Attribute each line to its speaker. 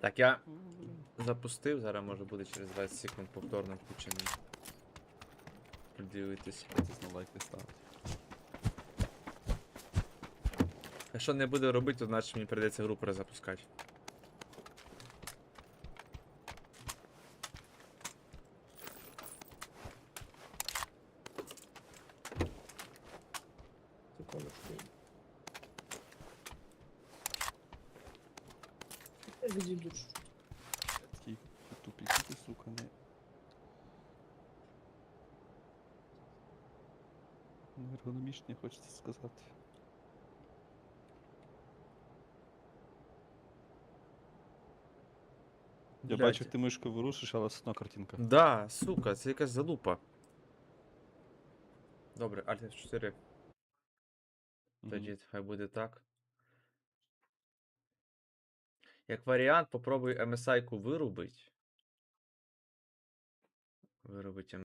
Speaker 1: Так, я запустив, зараз може буде через 20 секунд повторно включений. Подивитись.
Speaker 2: Це знову лайк не ставити.
Speaker 1: Якщо не буде робити, то значить мені прийдеться гру перезапускати.
Speaker 3: ти Я відійду. ж.
Speaker 2: Такий тупік, ти, сука, не. Ну, ергономічний, хочеться сказати. Я
Speaker 1: Блядь.
Speaker 2: бачу, ти мишкою ворушиш, але все одно картинка.
Speaker 1: Да, сука, це якась залупа. Добре, Alt F4.
Speaker 2: Мгм.
Speaker 1: Тоді хай буде так. Як варіант, попробуй MSI-ку вирубить. Вирубить